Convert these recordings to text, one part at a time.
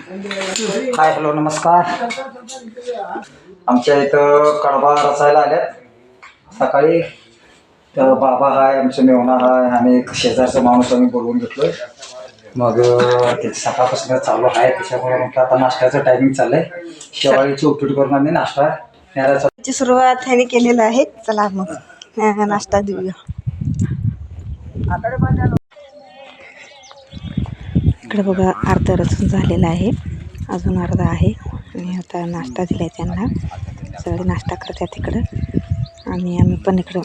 Hi hello नमस्कार. आमच्या इथं कडबा रचायला आल्यात. सकाळी तर बाबा हाय आमचं मेवणा हाय आणि एक शेजारचा माणूस आम्ही बोलवून घेतलोय. मग त्याची ते सकाळपासून चालू आहे त्याच्यामुळे म्हटलं आता नाश्त्याचं टायमिंग चाललंय. शेवाळीची उपीट करून आम्ही नाश्ता न्यायला ची सुरुवात ह्याने केलेलं आहे. चला मग नाश्ता देऊया. इकडे बघा अर्धा रचून झालेला आहे. अजून अर्धा आहे. आणि आता नाश्ता दिला आहे त्यांना. सगळे नाश्ता करतात तिकडं आणि आम्ही पण इकडं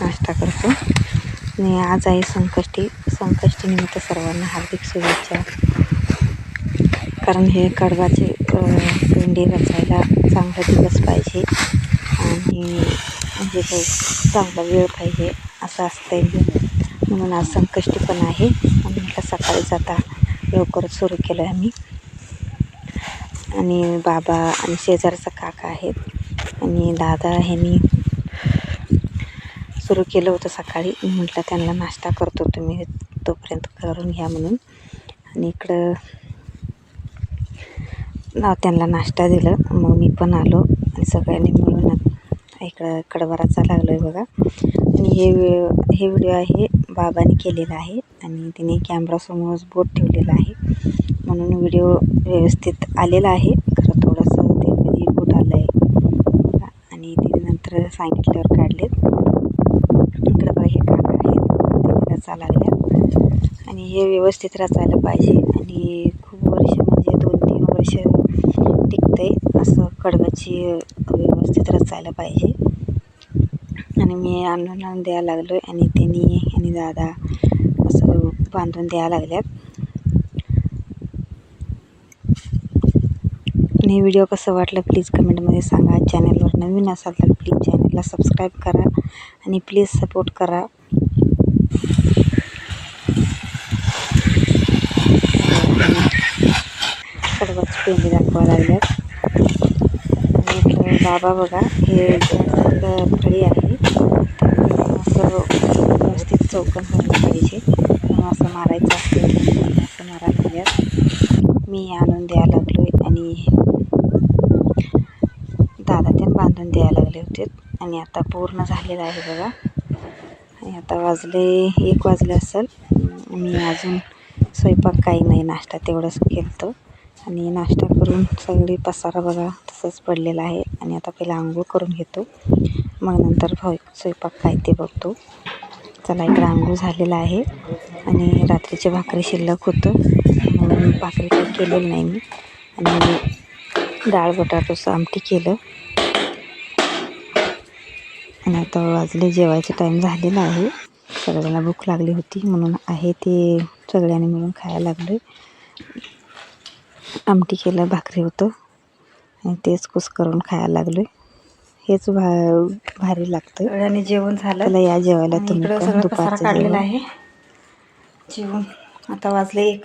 नाश्ता करतो. आणि आज आहे संकष्टी. संकष्टी निमित्त सर्वांना हार्दिक शुभेच्छा. कारण हे कडवाचे पिंडी रचायला चांगला दिवस पाहिजे. आणि म्हणजे काही चांगला वेळ पाहिजे. असं असतंय म्हणून आज संकष्टी पण आहे. आता म्हटलं सकाळीच आता लवकरच सुरू केलं आहे आम्ही. आणि बाबा आणि शेजारचा काका आहेत. आणि दादा ह्यांनी सुरू केलं होतं सकाळी. म्हटलं त्यांना नाश्ता करतो तुम्ही तोपर्यंत करून घ्या म्हणून. आणि इकडं ना त्यांना नाश्ता दिलं. मग मी पण आलो. आणि सगळ्यांनी मिळून इकडं कडवाराचा लागलो आहे बघा. आणि हे हे व्हिडिओ आहे बाबाने केलेला आहे आणि तिने कॅमेरासमोरच बोट ठेवलेला आहे. म्हणून व्हिडिओ व्यवस्थित आलेला आहे. खरं थोडंसं ते मध्ये बोट आलं आहे आणि तिने नंतर सांगितल्यावर काढलेत. इकडं बघा हे काका आहेत. ते रचा लागल्या आणि हे व्यवस्थित रचायला पाहिजे. आणि खूप वर्ष म्हणजे दोन तीन वर्ष टिकते असं कडव्याची व्यवस्थित रचायला पाहिजे. आणि मी आणून आणून द्यायला लागलो आणि त्यांनी आणि दादा असं बांधून द्यायला लागल्यात आणि व्हिडिओ कसं वाटलं प्लीज कमेंटमध्ये सांगा चॅनलवर नवीन असाल तर प्लीज चॅनलला सबस्क्राईब करा आणि प्लीज सपोर्ट करा सर्वच पेंडी दाखवायला लागल्यात बाबा बघा हे फळी आहे असं व्यवस्थित चौकन व्हायला पाहिजे. असं मारायचं असते असं मारायला मी आणून द्यायला लागलो आहे आणि दादा त्यानं बांधून द्यायला लागले होते. आणि आता पूर्ण झालेलं आहे बघा. आणि आता वाजले एक वाजले असेल. मी अजून स्वयंपाक काही नाही नाश्ता तेवढंच केलं होतं आणि नाश्ता करून सगळी पसारा बघा तसंच पडलेला आहे. आणि आता पहिला आंघोळ करून घेतो. मग नंतर भाऊ स्वयंपाक काय ते बघतो. चला इकडं आंघोळ झालेला आहे. आणि रात्रीची भाकरी शिल्लक होतं. म्हणून भाकरी काही केलेली नाही मी. आणि डाळ बटाटोचं आमटी केलं. आणि आता वाजले जेवायचा टाईम झालेला आहे. सगळ्यांना भूक लागली होती. म्हणून आहे ते सगळ्यांनी मिळून खायला लागलो आमटी केलं भाकरी होतं. आणि तेच कुस करून खायला लागलो हेच भा भारी लागतं सगळ्यांनी जेवण झालं. त्याला या जेवायला आणि तुम्ही दुपारचं काढलेला. आहे. जेवण आता वाजले एक.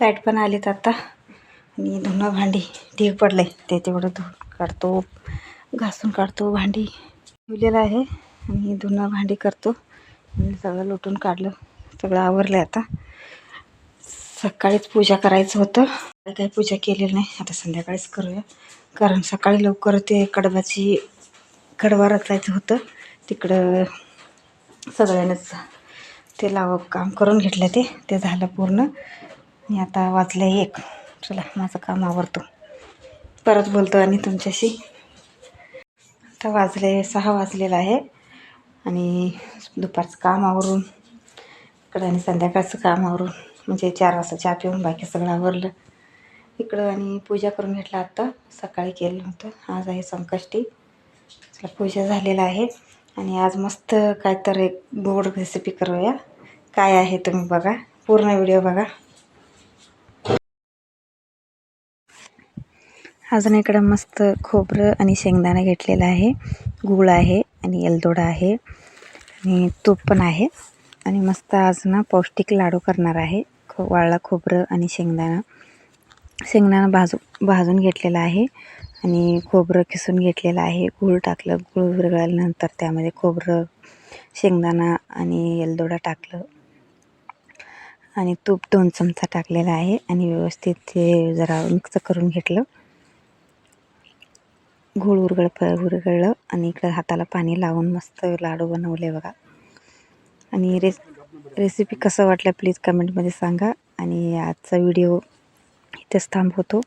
लाइट पण आलीत आता. आणि धुणं भांडी. ढीग पडलंय. ते तेवढं धुवून काढतो. घासून काढतो भांडी. ठेवलेलं आहे. आणि धुणं भांडी करतो. आणि सगळं लुटून काढलं. सगळं आवरलं आता. सकाळीच पूजा करायचं होतं. काही पूजा केलेली नाही. आता संध्याकाळीच करूया. कारण सकाळी लवकर ते कडबाची कडवा रचायचं होतं. तिकडं सगळ्यांनाच ते लाव काम करून घेतलं ते. ते झालं पूर्ण. आणि आता वाचलं एक. चला माझं काम आवरतो. परत बोलतो आणि तुमच्याशी. आता वाजले सहा वाजलेलं आहे. आणि दुपारचं काम आवरून इकडं आणि संध्याकाळचं काम आवरून म्हणजे चार वाजता चहा पिऊन बाकी सगळं आवरलं. इकडं आणि पूजा करून घेतला आत्ता. सकाळी केलं होतं. आज आहे संकष्टी. चला पूजा झालेला आहे. आणि आज मस्त काय तर एक गोड रेसिपी करूया. काय आहे तुम्ही बघा. पूर्ण व्हिडिओ बघा. अजून इकडं मस्त खोबरं आणि शेंगदाणा घेतलेला आहे. गूळ आहे आणि एलदोडा आहे. आणि तूप पण आहे. आणि मस्त आज ना पौष्टिक लाडू करणार आहे. खो वाळला खोबरं आणि शेंगदाणा. शेंगदाणा भाजू भाजून घेतलेला आहे आणि खोबरं किसून घेतलेलं आहे. गूळ टाकलं गूळ विरघळल्यानंतर त्यामध्ये खोबरं शेंगदाणा आणि एलदोडा टाकलं. आणि तूप दोन चमचा टाकलेला आहे आणि व्यवस्थित ते जरा मिक्स करून घेतलं. गूळ उरगळ प उरगळलं आणि इकडं हाताला पाणी लावून मस्त लाडू बनवले बघा. आणि रेस रेसिपी कसं वाटलं प्लीज कमेंटमध्ये सांगा. आणि आजचा व्हिडिओ इथेच थांबवतो.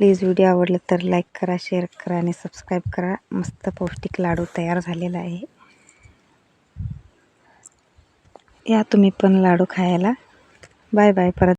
प्लीज व्हिडिओ आवडला तर लाईक करा शेअर करा आणि सबस्क्राईब करा. मस्त पौष्टिक लाडू तयार झालेला आहे. या तुम्ही पण लाडू खायला. बाय बाय परत